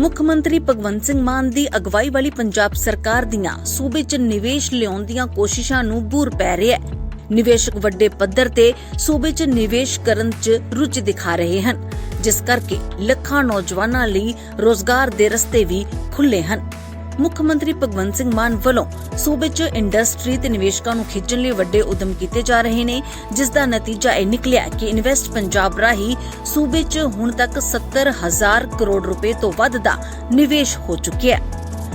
ਮੁੱਖ ਮੰਤਰੀ ਭਗਵੰਤ ਸਿੰਘ ਮਾਨ ਦੀ ਅਗਵਾਈ ਵਾਲੀ ਪੰਜਾਬ ਸਰਕਾਰ ਦੀਆਂ ਸੂਬੇ 'ਚ ਨਿਵੇਸ਼ ਲਿਆਉਣ ਦੀਆਂ ਕੋਸ਼ਿਸ਼ਾਂ ਨੂੰ ਬੂਰ ਪੈ ਰਿਹਾ ਹੈ। ਨਿਵੇਸ਼ਕ ਵੱਡੇ ਪੱਧਰ ਤੇ ਸੂਬੇ 'ਚ ਨਿਵੇਸ਼ ਕਰਨ 'ਚ ਰੁਚੀ ਦਿਖਾ ਰਹੇ ਹਨ, ਜਿਸ ਕਰਕੇ ਲੱਖਾਂ ਨੌਜਵਾਨਾਂ ਲਈ ਰੋਜ਼ਗਾਰ ਦੇ ਰਸਤੇ ਵੀ ਖੁੱਲੇ ਹਨ। ਮੁੱਖ ਮੰਤਰੀ ਭਗਵੰਤ ਸਿੰਘ ਮਾਨ ਵੱਲੋਂ ਸੂਬੇ 'ਚ ਇੰਡਸਟਰੀ ਤੇ ਨਿਵੇਸ਼ਕਾਂ ਨੂੰ ਖਿੱਚਣ ਲਈ ਵੱਡੇ ਉਦਮ ਕੀਤੇ ਜਾ ਰਹੇ ਨੇ, ਜਿਸ ਦਾ ਨਤੀਜਾ ਇਹ ਨਿਕਲਿਆ ਕਿ ਇਨਵੈਸਟ ਪੰਜਾਬ ਰਾਹੀਂ ਸੂਬੇ 'ਚ ਹੁਣ ਤੱਕ 70000 ਕਰੋੜ ਰੁਪਏ ਤੋਂ ਵੱਧ ਦਾ ਨਿਵੇਸ਼ ਹੋ ਚੁੱਕਿਆ ਹੈ।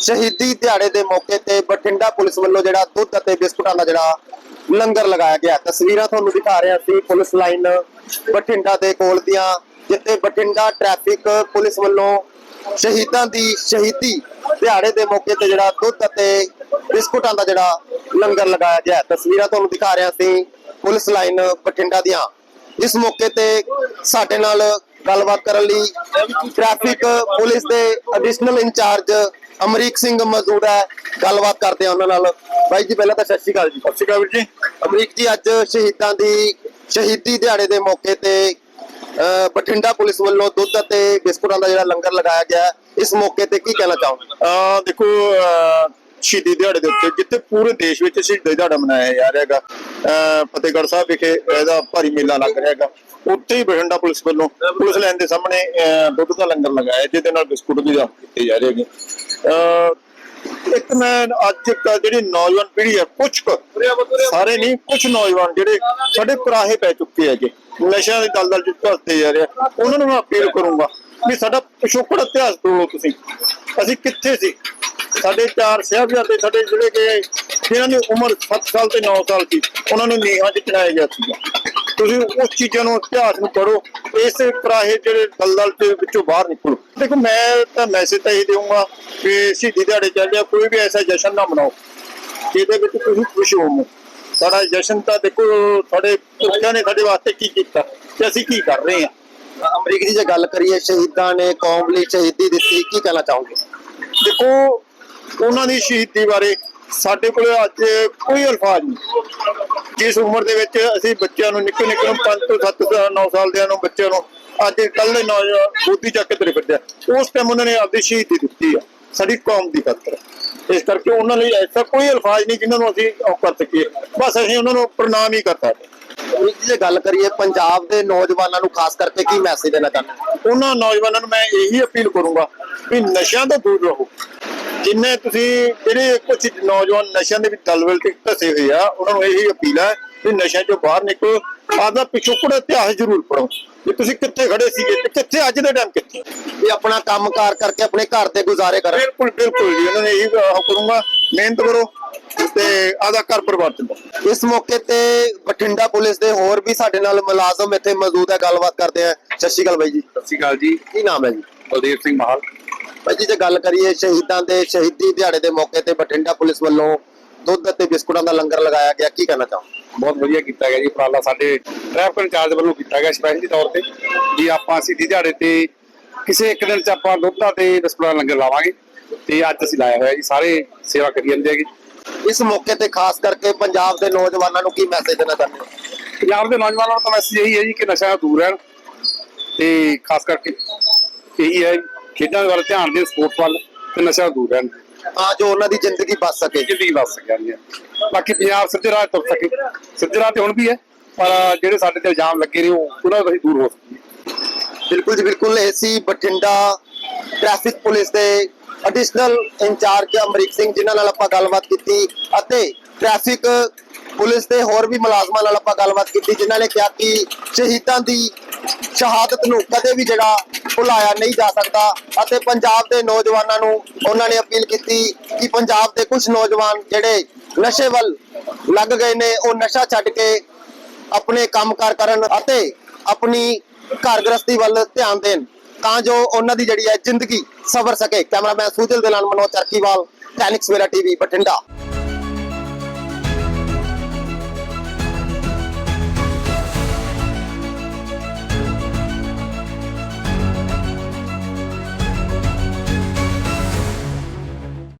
ਸ਼ਹੀਦੀ ਦਿਹਾੜੇ ਦੇ ਮੌਕੇ ਤੇ ਬਠਿੰਡਾ ਪੁਲਿਸ ਵੱਲੋਂ ਜਿਹੜਾ ਦੁੱਧ ਅਤੇ ਬਿਸਕੁਟਾਂ ਦਾ ਜਿਹੜਾ ਲੰਗਰ ਲਗਾਇਆ ਗਿਆ। ਤਸਵੀਰਾਂ ਤੁਹਾਨੂੰ ਦਿਖਾ ਰਹੇ ਅਸੀਂ ਪੁਲਿਸ ਲਾਈਨ ਬਠਿੰਡਾ ਦੇ ਕੋਲ ਦੀਆਂ, ਜਿੱਥੇ ਬਠਿੰਡਾ ਟ੍ਰੈਫਿਕ ਪੁਲਿਸ ਵੱਲੋਂ ਸ਼ਹੀਦਾਂ ਦੀ ਸ਼ਹੀਦੀ ਦਿਹਾੜੇ ਦੇ ਮੌਕੇ ਤੇ ਜਿਹੜਾ ਦੁੱਧ ਅਤੇ ਬਿਸਕੁਟਾਂ ਦਾ ਜਿਹੜਾ ਲੰਗਰ ਲਗਾਇਆ ਗਿਆ। ਤਸਵੀਰਾਂ ਤੁਹਾਨੂੰ ਦਿਖਾ ਰਹੇ ਹਾਂ ਅਸੀਂ ਪੁਲਿਸ ਲਾਈਨ ਬਠਿੰਡਾ ਦੀਆਂ। ਇਸ ਮੌਕੇ ਤੇ ਸਾਡੇ ਨਾਲ ਗੱਲਬਾਤ ਕਰਨ ਲਈ ਟ੍ਰੈਫਿਕ ਪੁਲਿਸ ਦੇ ਐਡੀਸ਼ਨਲ ਇੰਚਾਰਜ ਅਮਰੀਕ ਸਿੰਘ ਮੌਜੂਦ ਹੈ ਗੱਲਬਾਤ ਕਰਦੇ ਹਾਂ ਉਹਨਾਂ ਨਾਲ। ਬਾਈ ਜੀ ਪਹਿਲਾਂ ਤਾਂ ਸਤਿ ਸ਼੍ਰੀ ਅਕਾਲ ਜੀ। ਸਤਿ ਸ਼੍ਰੀ ਅਕਾਲ ਵੀਰ ਜੀ। ਅਮਰੀਕ ਜੀ ਅੱਜ ਸ਼ਹੀਦਾਂ ਦੀ ਸ਼ਹੀਦੀ ਦਿਹਾੜੇ ਦੇ ਮੌਕੇ ਤੇ ਬਠਿੰਡਾ ਪੁਲਿਸ ਵੱਲੋਂ ਦੁੱਧ ਅਤੇ ਬਿਸਕੁਟਾਂ ਦਾ ਜਿਹੜਾ ਲੰਗਰ ਲਗਾਇਆ ਗਿਆ ਇਸ ਮੌਕੇ ਤੇ ਕੀ ਕਹਿਣਾ ਚਾਹੋਗੇ? ਆ ਦੇਖੋ ਸ਼ਹੀਦੀ ਦਿਹਾੜੇ ਦੇ ਉੱਤੇ ਜਿੱਥੇ ਪੂਰੇ ਦੇਸ਼ ਵਿੱਚ ਸ਼ਹੀਦੀ ਦਿਹਾੜਾ ਮਨਾਇਆ ਜਾ ਰਿਹਾ ਹੈਗਾ ਫਤਿਹਗੜ੍ਹ ਸਾਹਿਬ ਵਿਖੇ ਇਹਦਾ ਭਾਰੀ ਮੇਲਾ ਲੱਗ ਰਿਹਾ ਹੈਗਾ। ਉੱਥੇ ਹੀ ਬਠਿੰਡਾ ਪੁਲਿਸ ਵੱਲੋਂ ਪੁਲਿਸ ਲਾਈਨ ਦੇ ਸਾਹਮਣੇ ਦੁੱਧ ਦਾ ਲੰਗਰ ਲਗਾਇਆ ਜਿਹਦੇ ਨਾਲ ਬਿਸਕੁਟ ਵੀ ਦਾ ਕੀਤੇ ਜਾ ਰਹੇ ਹੈਗੇ। ਇੱਕ ਮੈਂ ਅੱਜ ਜਿਹੜੀ ਨੌਜਵਾਨ ਪੀੜ੍ਹੀ ਹੈ ਕੁਝ ਸਾਰੇ ਨਹੀਂ ਕੁਝ ਨੌਜਵਾਨ ਜਿਹੜੇ ਸਾਡੇ ਕੁਰਾਹੇ ਪੈ ਚੁੱਕੇ ਹੈਗੇ ਨਸ਼ਿਆਂ ਦੀ ਦਲਦਲ ਚ ਧਸਦੇ ਜਾ ਰਿਹਾ ਉਹਨਾਂ ਨੂੰ ਮੈਂ ਅਪੀਲ ਕਰੂੰਗਾ ਵੀ ਸਾਡਾ ਪਿਛੋਕੜ ਇਤਿਹਾਸ ਤੋੜੋ ਤੁਸੀਂ। ਅਸੀਂ ਕਿੱਥੇ ਸੀ? ਸਾਡੇ ਚਾਰ ਸਾਹਿਬਜ਼ਾਦੇ ਸਾਡੇ ਜਿਹੜੇ ਕਿ ਜਿਨ੍ਹਾਂ ਦੀ ਉਮਰ 7 ਸਾਲ ਤੇ 9 ਸਾਲ ਸੀ, ਉਹਨਾਂ ਨੂੰ ਨੀਹਾਂ 'ਚ ਚੜਾਇਆ ਗਿਆ ਸੀਗਾ। ਤੁਸੀਂ ਉਸ ਚੀਜ਼ਾਂ ਨੂੰ ਇਤਿਹਾਸ ਨੂੰ ਪੜੋ ਇਸ ਕਰਾਹੇ ਜਿਹੜੇ ਦਲਦਲ ਦੇ ਵਿੱਚੋਂ ਬਾਹਰ ਨਿਕਲੋ। ਦੇਖੋ ਮੈਂ ਤਾਂ ਮੈਸੇਜ ਤਾਂ ਇਹ ਦੇਵਾਂਗਾ ਕਿ ਸ਼ਹੀਦੀ ਦਿਹਾੜੇ ਚੱਲ ਰਿਹਾ ਕੋਈ ਵੀ ਐਸਾ ਜਸ਼ਨ ਨਾ ਮਨਾਓ ਜਿਹਦੇ ਵਿੱਚ ਤੁਸੀਂ ਖੁਸ਼ ਹੋਵੋ। ਸਾਡਾ ਜਸ਼ਨ ਤਾਂ ਦੇਖੋ ਸਾਡੇ ਪੁਰਖਿਆਂ ਨੇ ਸਾਡੇ ਵਾਸਤੇ ਕੀ ਕੀਤਾ ਤੇ ਅਸੀਂ ਕੀ ਕਰ ਰਹੇ ਹਾਂ? ਅਮਰੀਕ ਜੀ ਜੇ ਗੱਲ ਕਰੀਏ ਸ਼ਹੀਦਾਂ ਨੇ ਕੌਮ ਲਈ ਸ਼ਹੀਦੀ ਦਿੱਤੀ ਕੀ ਕਹਿਣਾ ਚਾਹੋਗੇ? ਦੇਖੋ ਉਹਨਾਂ ਦੀ ਸ਼ਹੀਦੀ ਬਾਰੇ ਸਾਡੇ ਕੋਲ ਅੱਜ ਕੋਈ ਅਲਫਾਜ਼ ਨਹੀਂ। ਜਿਸ ਉਮਰ ਦੇ ਵਿੱਚ ਅਸੀਂ ਬੱਚਿਆਂ ਨੂੰ ਨਿੱਕੇ ਨਿੱਕੇ ਨੂੰ 5 ਤੋਂ 7 ਤੋਂ 9 ਸਾਲ ਦੇ ਨੂੰ ਬੱਚਿਆਂ ਨੂੰ ਅੱਜ ਕੱਲ੍ਹ ਦੇ ਨੌਜਵਾਨ ਬੁੱਧੀ ਚੱਕ ਕੇ ਤੁਰੇ ਫਿਰਦੇ ਉਸ ਟਾਈਮ ਉਹਨਾਂ ਨੇ ਆਪਦੀ ਸ਼ਹੀਦੀ ਦਿੱਤੀ ਆ ਸਾਡੀ ਕੌਮ ਦੀ ਖਾਤਰ। ਇਸ ਕਰਕੇ ਉਹਨਾਂ ਲਈ ਐਸਾ ਕੋਈ ਅਲਫਾਜ਼ ਨਹੀਂ ਜਿਨ੍ਹਾਂ ਨੂੰ ਅਸੀਂ ਉਹ ਕਰ ਸਕੀਏ। ਬਸ ਅਸੀਂ ਉਹਨਾਂ ਨੂੰ ਪ੍ਰਣਾਮ ਹੀ ਕਰ ਸਕਦੇ ਅਮਰੀਕ ਜੀ ਜੇ ਗੱਲ ਕਰੀਏ ਪੰਜਾਬ ਦੇ ਨੌਜਵਾਨਾਂ ਨੂੰ ਖਾਸ ਕਰਕੇ ਕੀ ਮੈਸੇਜ ਦੇਣਾ ਚਾਹੁੰਦੇ ਉਹਨਾਂ ਨੌਜਵਾਨਾਂ ਨੂੰ ਮੈਂ ਇਹੀ ਅਪੀਲ ਕਰੂੰਗਾ ਵੀ ਨਸ਼ਿਆਂ ਤੋਂ ਦੂਰ ਰਹੋ। ਜਿੰਨੇ ਤੁਸੀਂ ਜਿਹੜੇ ਕੁਝ ਨੌਜਵਾਨ ਨਸ਼ਿਆਂ ਦੇ ਵਿੱਚ ਦਲਵਲ ਤੇ ਧਸੇ ਹੋਏ ਆ ਉਹਨਾਂ ਨੂੰ ਇਹੀ ਅਪੀਲ ਹੈ ਵੀ ਨਸ਼ਿਆਂ ਚੋਂ ਬਾਹਰ ਨਿਕਲੋ ਆਪਦਾ ਪਿਛੋਕੜ ਇਤਿਹਾਸ ਜ਼ਰੂਰ ਪੜੋ ਵੀ ਤੁਸੀਂ ਕਿੱਥੇ ਖੜੇ ਸੀਗੇ ਤੇ ਕਿੱਥੇ ਅੱਜ ਦੇ ਟਾਈਮ ਕਿੱਥੇ ਵੀ ਆਪਣਾ ਕੰਮਕਾਰ ਕਰਕੇ ਆਪਣੇ ਘਰ ਦੇ ਗੁਜ਼ਾਰੇ ਕਰਨ ਬਿਲਕੁਲ ਬਿਲਕੁਲ ਜੀ ਉਹਨਾਂ ਨੇ ਇਹੀ ਕਰੂੰਗਾ ਮਿਹਨਤ ਕਰੋ ਤੇ ਆਪਦਾ ਘਰ ਪਰਿਵਾਰ ਚਲਾਓ ਇਸ ਮੌਕੇ ਤੇ ਬਠਿੰਡਾ ਪੁਲਿਸ ਦੇ ਹੋਰ ਵੀ ਸਾਡੇ ਨਾਲ ਮੁਲਾਜ਼ਮ ਇੱਥੇ ਮੌਜੂਦ ਹੈ ਗੱਲਬਾਤ ਕਰਦੇ ਆ। ਸਤਿ ਸ਼੍ਰੀ ਅਕਾਲ ਬਾਈ ਜੀ। ਸਤਿ ਸ਼੍ਰੀ ਅਕਾਲ ਜੀ। ਕੀ ਨਾਮ ਹੈ ਜੀ? ਬਲਦੇਵ ਸਿੰਘ ਮਾਹਲ। ਬਾਈ ਜੀ ਜੇ ਗੱਲ ਕਰੀਏ ਸ਼ਹੀਦਾਂ ਦੇ ਸ਼ਹੀਦੀ ਦਿਹਾੜੇ ਦੇ ਮੌਕੇ ਤੇ ਬਠਿੰਡਾ ਪੁਲਿਸ ਵੱਲੋਂ ਦੁੱਧ ਅਤੇ ਬਿਸਕੁਟਾਂ ਦਾ ਲੰਗਰ ਲਗਾਇਆ ਗਿਆ ਕੀ ਕਹਿਣਾ ਚਾਹੋ ਬਹੁਤ ਵਧੀਆ ਕੀਤਾ ਗਿਆ ਜੀ ਉਪਰਾਲਾ ਸਾਡੇ ਟ੍ਰੈਫਿਕ ਇੰਚਾਰਜ ਵੱਲੋਂ ਕੀਤਾ ਗਿਆ ਸਪੈਸ਼ਲੀ ਤੌਰ ਤੇ ਵੀ ਆਪਾਂ ਸਿੱਧੀ ਦਿਹਾੜੇ ਤੇ ਕਿਸੇ ਇੱਕ ਦਿਨ ਚ ਆਪਾਂ ਦੁੱਧਾ ਤੇ ਬਿਸਕੁਟਾਂ ਦਾ ਲੰਗਰ ਲਾਵਾਂਗੇ ਤੇ ਅੱਜ ਅਸੀਂ ਲਾਇਆ ਹੋਇਆ ਜੀ ਸਾਰੇ ਸੇਵਾ ਕਰੀ ਜਾਂਦੇ ਹੈਗੇ। ਇਸ ਮੌਕੇ ਤੇ ਖਾਸ ਕਰਕੇ ਪੰਜਾਬ ਦੇ ਨੌਜਵਾਨਾਂ ਨੂੰ ਕੀ ਮੈਸੇਜ ਦੇਣਾ ਚਾਹੁੰਦੇ ਹੋ? ਪੰਜਾਬ ਦੇ ਨੌਜਵਾਨਾਂ ਨੂੰ ਤਾਂ ਮੈਸੇਜ ਇਹੀ ਹੈ ਜੀ ਕਿ ਨਸ਼ਾ ਦੂਰ ਰਹਿਣ ਤੇ ਖਾਸ ਕਰਕੇ ਇਹੀ ਹੈ ਖੇਡਾਂ ਵੱਲ ਧਿਆਨ ਦੇਣ ਸਪੋਰਟਸ ਵੱਲ ਤੇ ਨਸ਼ਾ ਦੂਰ ਰਹਿਣ। ਤਾਂ ਜੋ ਉਹਨਾਂ ਦੀ ਜ਼ਿੰਦਗੀ ਬਚ ਸਕੇ। ਜ਼ਿੰਦਗੀ ਬਚ ਸਕਿਆ ਬਾਕੀ ਪੰਜਾਬ ਸਿੱਧੇ ਰਾਹ ਤੁਰ ਸਕੇ। ਸਿੱਧੇ ਰਾਹ ਤੇ ਹੁਣ ਵੀ ਹੈ ਪਰ ਜਿਹੜੇ ਸਾਡੇ ਤੇ ਇਲਜ਼ਾਮ ਲੱਗੇ ਨੇ ਉਹ ਉਹਨਾਂ ਤੋਂ ਦੂਰ ਹੋ ਸਕੀਏ ਬਿਲਕੁਲ ਜੀ ਬਿਲਕੁਲ। ਇਹ ਸੀ ਬਠਿੰਡਾ ਟ੍ਰੈਫਿਕ ਪੁਲਿਸ ਦੇ ਐਡੀਸ਼ਨਲ ਇੰਚਾਰਜ ਅਮਰੀਕ ਸਿੰਘ ਜਿਨ੍ਹਾਂ ਨਾਲ ਆਪਾਂ ਗੱਲਬਾਤ ਕੀਤੀ ਅਤੇ ਟ੍ਰੈਫਿਕ ਪੁਲਿਸ ਦੇ ਹੋਰ ਵੀ ਮੁਲਾਜ਼ਮਾਂ ਨਾਲ ਆਪਾਂ ਗੱਲਬਾਤ ਕੀਤੀ ਜਿਨ੍ਹਾਂ ਨੇ ਕਿਹਾ ਕਿ ਸ਼ਹੀਦਾਂ ਦੀ ਸ਼ਹਾਦਤ ਨੂੰ ਕਦੇ ਵੀ ਜਿਹੜਾ ਭੁਲਾਇਆ ਨਹੀਂ ਜਾ ਸਕਦਾ ਅਤੇ ਪੰਜਾਬ ਦੇ ਨੌਜਵਾਨਾਂ ਨੂੰ ਉਹਨਾਂ ਨੇ ਅਪੀਲ ਕੀਤੀ ਕਿ ਪੰਜਾਬ ਦੇ ਕੁਝ ਨੌਜਵਾਨ ਜਿਹੜੇ ਨਸ਼ੇ ਵੱਲ ਲੱਗ ਗਏ ਨੇ, ਉਹ ਨਸ਼ਾ ਛੱਡ ਕੇ ਆਪਣੇ ਕੰਮਕਾਰ ਕਰਨ ਅਤੇ ਆਪਣੀ ਘਰ ਗ੍ਰਸਤੀ ਵੱਲ ਧਿਆਨ ਦੇਣ ਤਾਂ ਜੋ ਉਹਨਾਂ ਦੀ ਜਿਹੜੀ ਹੈ ਜ਼ਿੰਦਗੀ ਸਵਰ ਸਕੇ। ਕੈਮਰਾਮੈਨ ਸੂਜਲ ਦੇ ਨਾਲ ਮਨੋਜ ਚਰਕੀਵਾਲ ਟੈਨਿਕਸ ਵੇਰਾ ਟੀਵੀ ਬਠਿੰਡਾ।